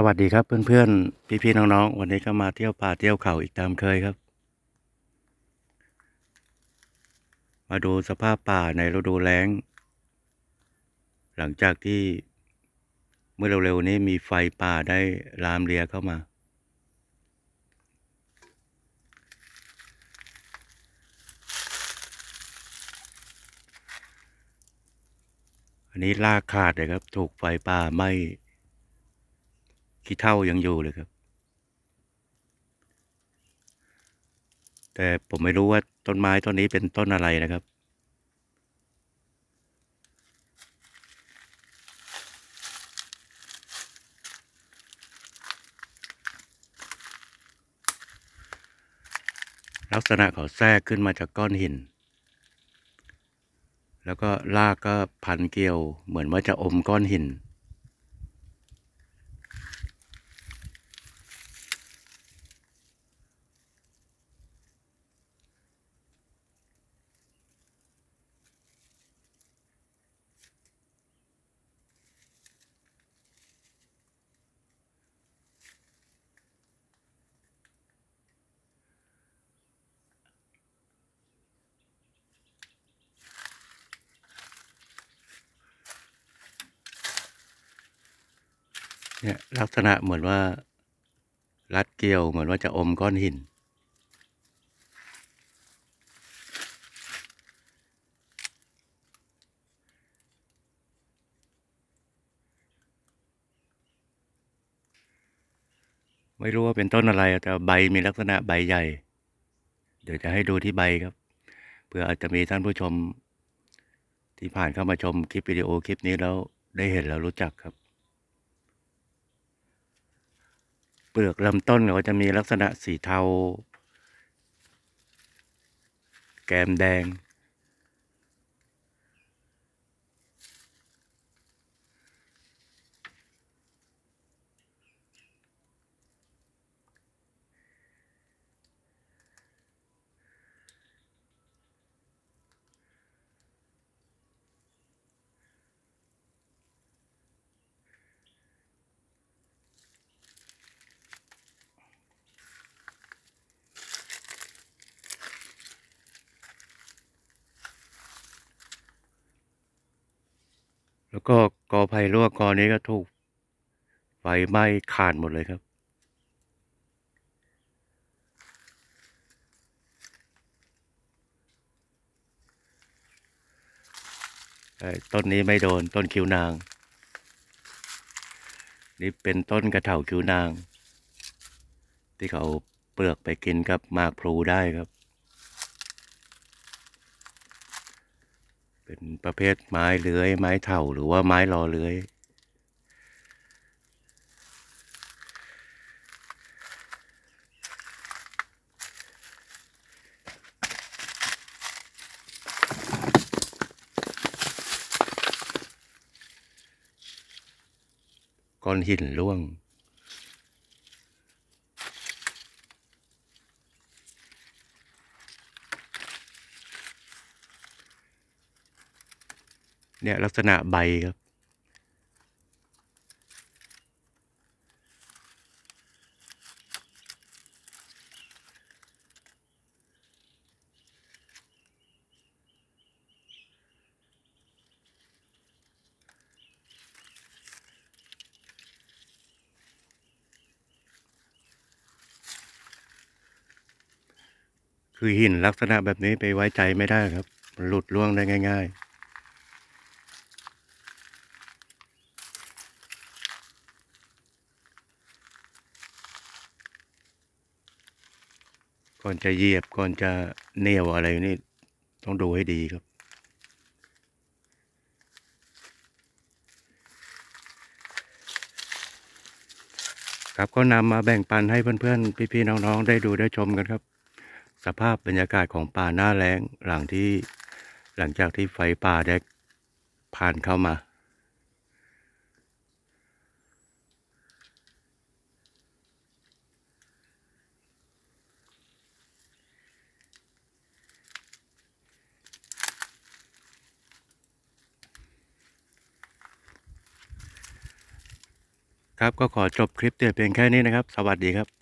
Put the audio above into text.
สวัสดีครับเพื่อนๆ พี่ๆน้องๆ วันนี้ก็มาเที่ยวป่าเที่ยวเขาอีกตามเคยครับ มาดูสภาพป่าในฤดูแล้ง หลังจากที่เมื่อเร็วๆนี้มีไฟป่าได้ลามเลียเข้ามา อันนี้ลากขาดเลยครับ ถูกไฟป่าไหม้ ขี้เท่ายังอยู่เลยครับ แต่ผมไม่รู้ว่าต้นไม้ต้นนี้เป็นต้นอะไรนะครับ ลักษณะเขาแทรกขึ้นมาจากก้อนหิน แล้วก็ลากก็พันเกี่ยวเหมือนว่าจะอมก้อนหิน เนี่ยลักษณะเหมือนว่า รัดเกลียวเหมือนว่าจะอมก้อนหิน ไม่รู้ว่าเป็นต้นอะไร แต่ใบมีลักษณะใบใหญ่ เดี๋ยวจะให้ดูที่ใบครับ เพื่ออาจจะมีท่านผู้ชม ที่ผ่านเข้ามาชมคลิปวิดีโอคลิปนี้แล้วได้เห็นแล้วรู้จักครับ เป ลือกลำต้นเขาจะมีลักษณะสีเทา แกมแดง แล้วก็กอไผ่ลวกกอนี้ก็ถูกไฟไหม้ขาดหมดเลยครับ ต้นนี้ไม่โดนต้นคิ้วนาง นี่เป็นต้นกระเถาคิ้วนาง ที่เขาเปลือกไปกินกับหมากพลูได้ครับ เป็นประเภทไม้เลื้อย ไม้เถ่าหรือว่าไม้รอเลื้อย ก้อนหินร่วง เนี่ยลักษณะใบครับ คือหินลักษณะแบบนี้ไปไว้ใจไม่ได้ครับ หลุดร่วงได้ง่าย ๆ ก่อนจะเหยียบก่อนจะเนี่ยวอะไรนี่ต้องดูให้ดีครับ ครับก็นำมาแบ่งปันให้เพื่อนๆ พี่ๆ น้องๆ ได้ดูได้ชมกันครับ สภาพบรรยากาศของป่าหน้าแล้งหลังที่หลังจากที่ไฟป่าได้ผ่านเข้ามา ครับก็ขอจบคลิปแต่เพียงแค่นี้นะครับ สวัสดีครับ